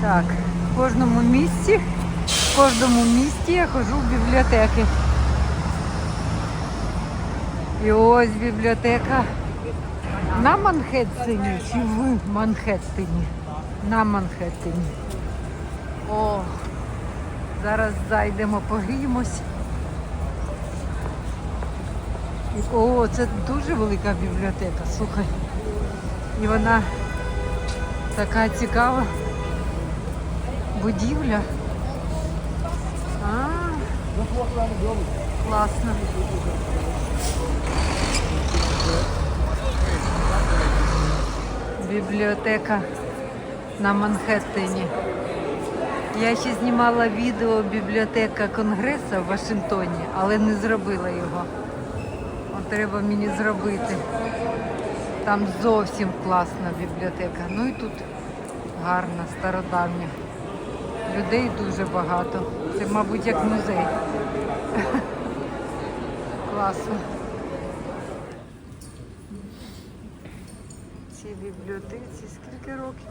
Так, в кожному місці, в кожному місті я ходжу в бібліотеки. І ось бібліотека на Манхеттені чи в Манхеттені? На Манхеттені. О, зараз зайдемо, погріємось. О, це дуже велика бібліотека, слухай. І вона така цікава будівля. А, класно. Бібліотека на Манхеттені. Я ще знімала відео бібліотека Конгресу в Вашингтоні, але не зробила його. От треба мені зробити. Там зовсім класна бібліотека. Ну і тут гарна, стародавня. Людей дуже багато. Це, мабуть, як музей. Класно. Цій бібліотеці скільки років?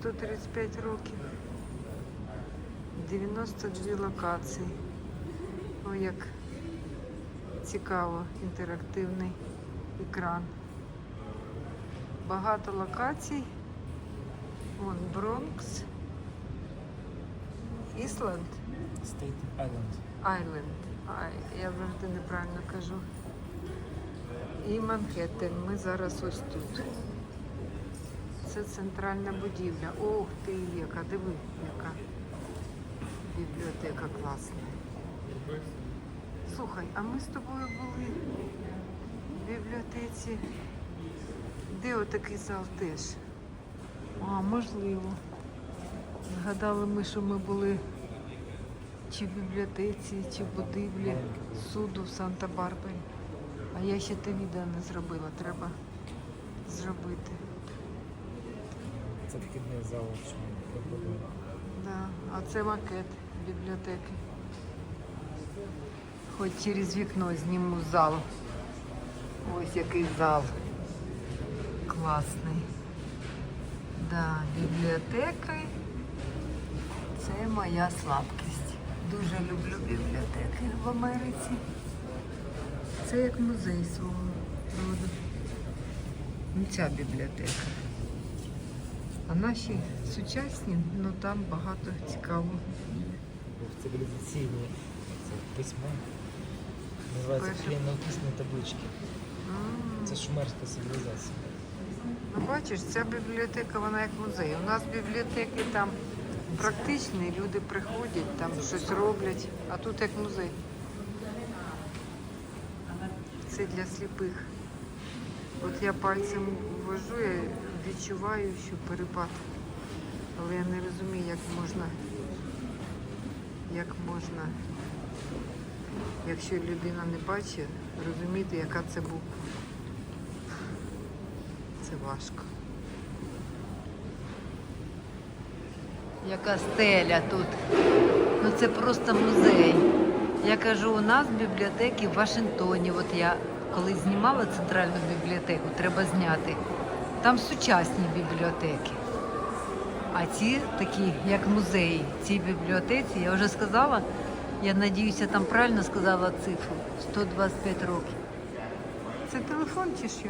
135 років. 92 локації. О, як цікаво, інтерактивний екран. Багато локацій. Вон Бронкс. Ісланд. Island. Айленд. Ай, я завжди неправильно кажу. І Манхеттен. Ми зараз ось тут. Це центральна будівля. Ох ти, яка, диви, яка бібліотека класна. Слухай, а ми з тобою були в бібліотеці. Де отакий зал теж? А, можливо. Згадали ми, що ми були чи в бібліотеці, чи в будівлі суду в Санта-Барбарі. А я ще те відео не зробила, треба зробити. Це вхідний зал, що ми. Да. А це макет бібліотеки. Хоч через вікно зніму зал. Ось який зал. Класний. Да, бібліотека. Це моя слабкість. Дуже люблю бібліотеки в Америці. Це як музей свого роду. Ну, ця бібліотека. А наші сучасні, ну там багато цікавого. В цивілізаційні це письмо. Називається Перше. клінописні таблички. Це шумерська цивілізація. Ну, бачиш, ця бібліотека, вона як музей. У нас бібліотеки там практичні, люди приходять, там щось роблять, а тут як музей. Це для сліпих. От я пальцем ввожу, я відчуваю, що перепад. Але я не розумію, як можна, як можна, якщо людина не бачить, розуміти, яка це буква. Це важко. Яка стеля тут. Ну це просто музей. Я кажу, у нас бібліотеки в Вашингтоні. От я коли знімала центральну бібліотеку, треба зняти. Там сучасні бібліотеки. А ці такі, як музеї, ці бібліотеці, я вже сказала, я надіюся, там правильно сказала цифру 125 років. Це телефон чи що?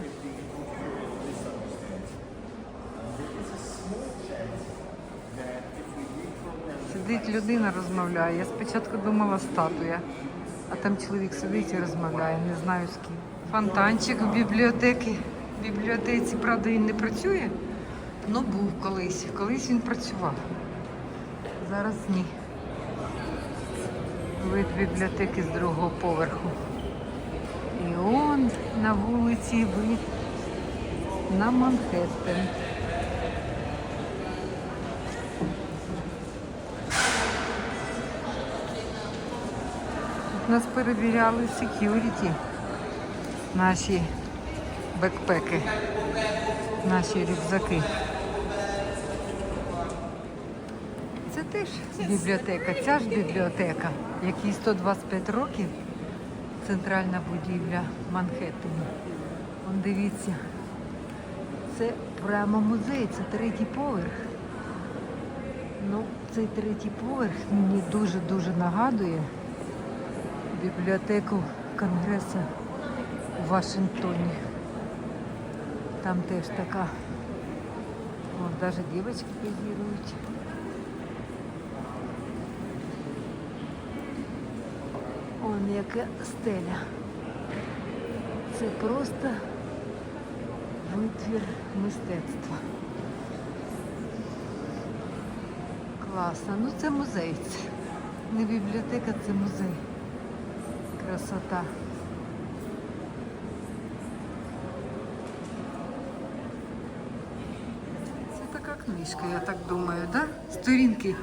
Сидить людина, розмовляє. Я спочатку думала статуя, а там чоловік сидить і розмовляє, не знаю з ким. Фонтанчик в бібліотеки. В бібліотеці, правда, він не працює. Ну, був колись. Колись він працював. Зараз ні. Вид бібліотеки з другого поверху. І он на вулиці вид на Манхеттен. Нас перевіряли секюріті, наші бекпеки, наші рюкзаки. Це теж бібліотека, ця ж бібліотека, якій 125 років, центральна будівля Манхеттена. Вон дивіться, це прямо музей, це третій поверх. Ну, цей третій поверх мені дуже-дуже нагадує бібліотеку Конгресу у Вашингтоні. Там теж така. Вон навіть дівчатки позирують. Он яка стеля. Це просто витвір мистецтва. Класно. Ну це музей. Не бібліотека, це музей. Красота. Це така книжка, я так думаю, да? Сторінки.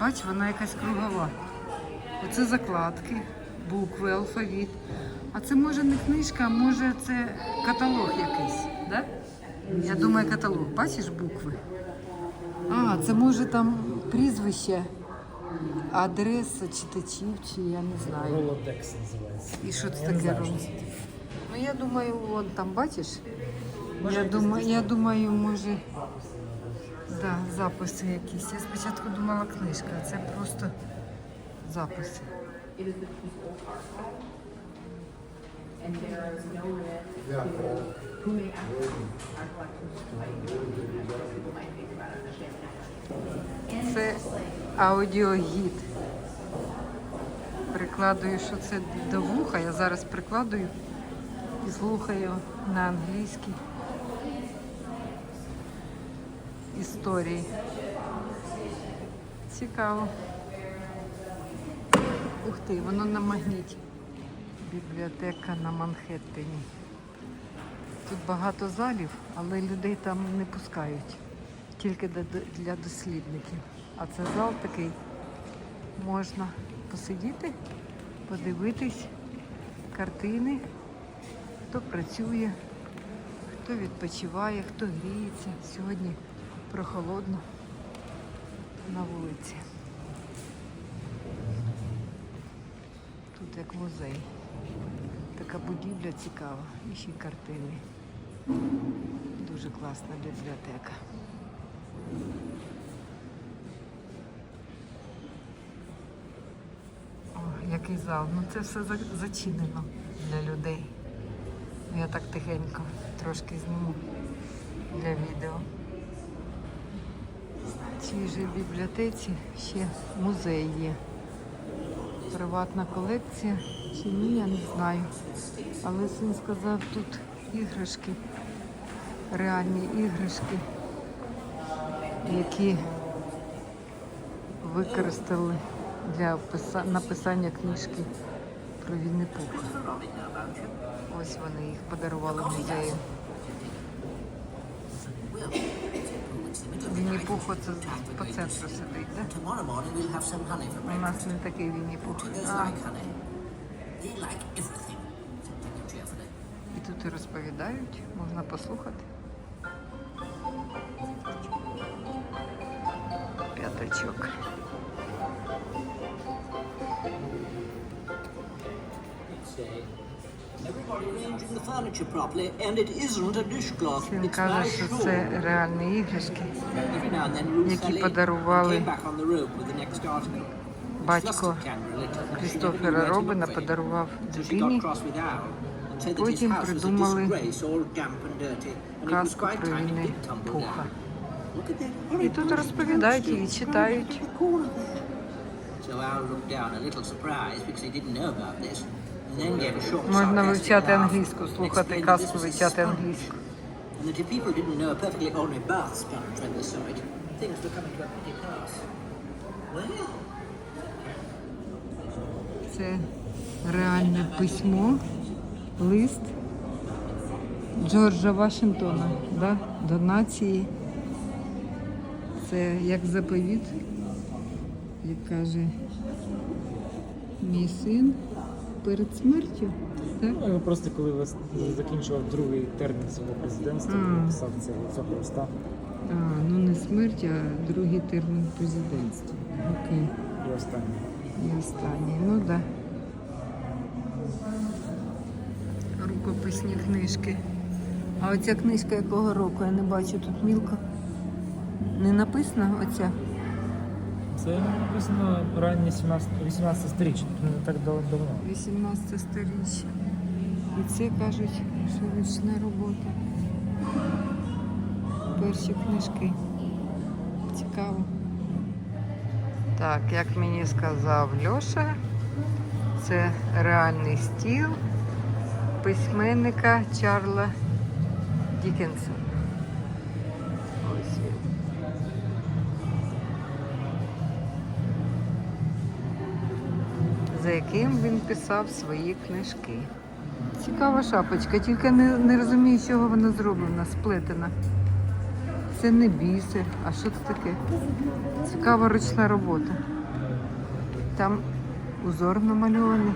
Бач, вона якась кругова. Оце закладки, букви, алфавіт. А це може не книжка, а може це каталог якийсь, да? Я думаю, каталог. Бачиш букви? А, це може там прізвище, адреса читачів, чи я не знаю. Ролодекс називається. І що це таке таке. Ну я думаю, вон там бачиш. Я думаю, я думаю, може, да, записи якісь. Я спочатку думала книжка, а це просто записи. Це аудіогід. Прикладую, що це до вуха. Я зараз прикладую і слухаю на англійській історії. Цікаво. Ух ти, воно на магніті. Бібліотека на Манхеттені. Тут багато залів, але людей там не пускають. Тільки для- дослідників. А це зал такий. Можна посидіти, подивитись картини, хто працює, хто відпочиває, хто гріється. Сьогодні прохолодно на вулиці. Тут як музей. Така будівля цікава. І ще картини. Дуже класна бібліотека. О, зал. Ну це все зачинено для людей. Я так тихенько трошки зніму для відео. В цій же бібліотеці ще музей є. Приватна колекція чи ні, я не знаю. Але син сказав, тут іграшки, реальні іграшки, які використали для писа- написання книжки про Вінни Пуха. Ось вони їх подарували музею. Вінні Пух оце по центру сидить, да? У нас не такий Вінні Пух. І тут і розповідають, можна послухати. П'ятачок. Він каже, що це реальні іграшки. Які подарували батько Крістофера Робина подарував дитині Потім придумали казку про tumble Пуха. І тут розповідають і читають. So Al looked down a little surprised because he didn't know about this, Можна вивчати англійську, слухати казку, вивчати англійську. Це реальне письмо, лист Джорджа Вашингтона да? до нації. Це як заповіт, як каже мій син перед смертю. Так? Ну, Просто коли вас закінчував другий термін свого президентства, Мгм. написав це цього листа А, ну не смерть, а другий термін президентства. Окей. і останній. І останній. Ну так. Да. Рукописні книжки. А оця книжка якого року? Я не бачу тут мілко. Не написано оця. Це написано раннє 17, 18 сторіччя, не так дав- давно. 18 сторіччя. І це кажуть, що ручна робота. Перші книжки. Цікаво. Так, як мені сказав Льоша, це реальний стіл письменника Чарла Дікенсона. За яким він писав свої книжки. Цікава шапочка, тільки не, не розумію, з чого вона зроблена, сплетена. Це не бісер, а що це таке? Цікава ручна робота. Там узор намальований.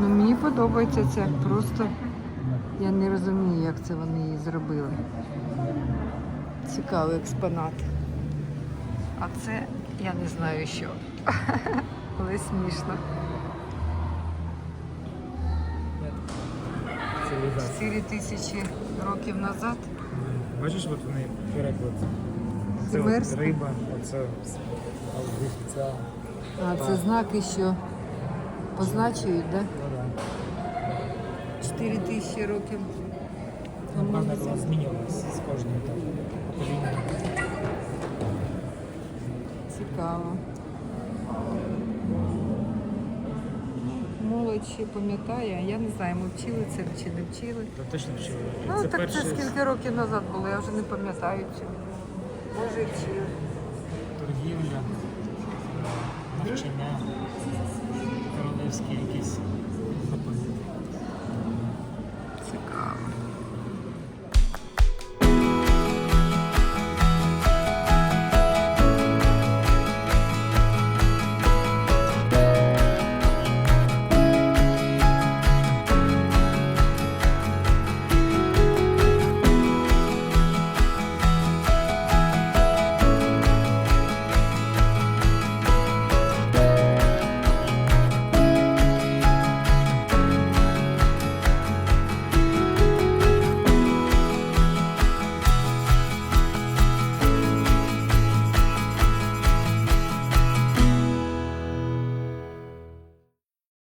Ну, мені подобається це. Просто я не розумію, як це вони її зробили. Цікавий експонат. А це я не знаю що. Але смішно. 4 тисячі років назад. Бачиш, от вони переклад. Це от риба, оце ця. А це знаки, що позначують, так? Ну, да. 4 тисячі років назад. вона змінювалася з кожним там поколінням. Цікаво молодь ще пам'ятає. Я не знаю, ми вчили це чи не вчили. Та точно вчили. Ну це так перше... це скільки років назад було, я вже не пам'ятаю чи може чи Торгівля, навчання, королевські якісь заповіти. Цікаво.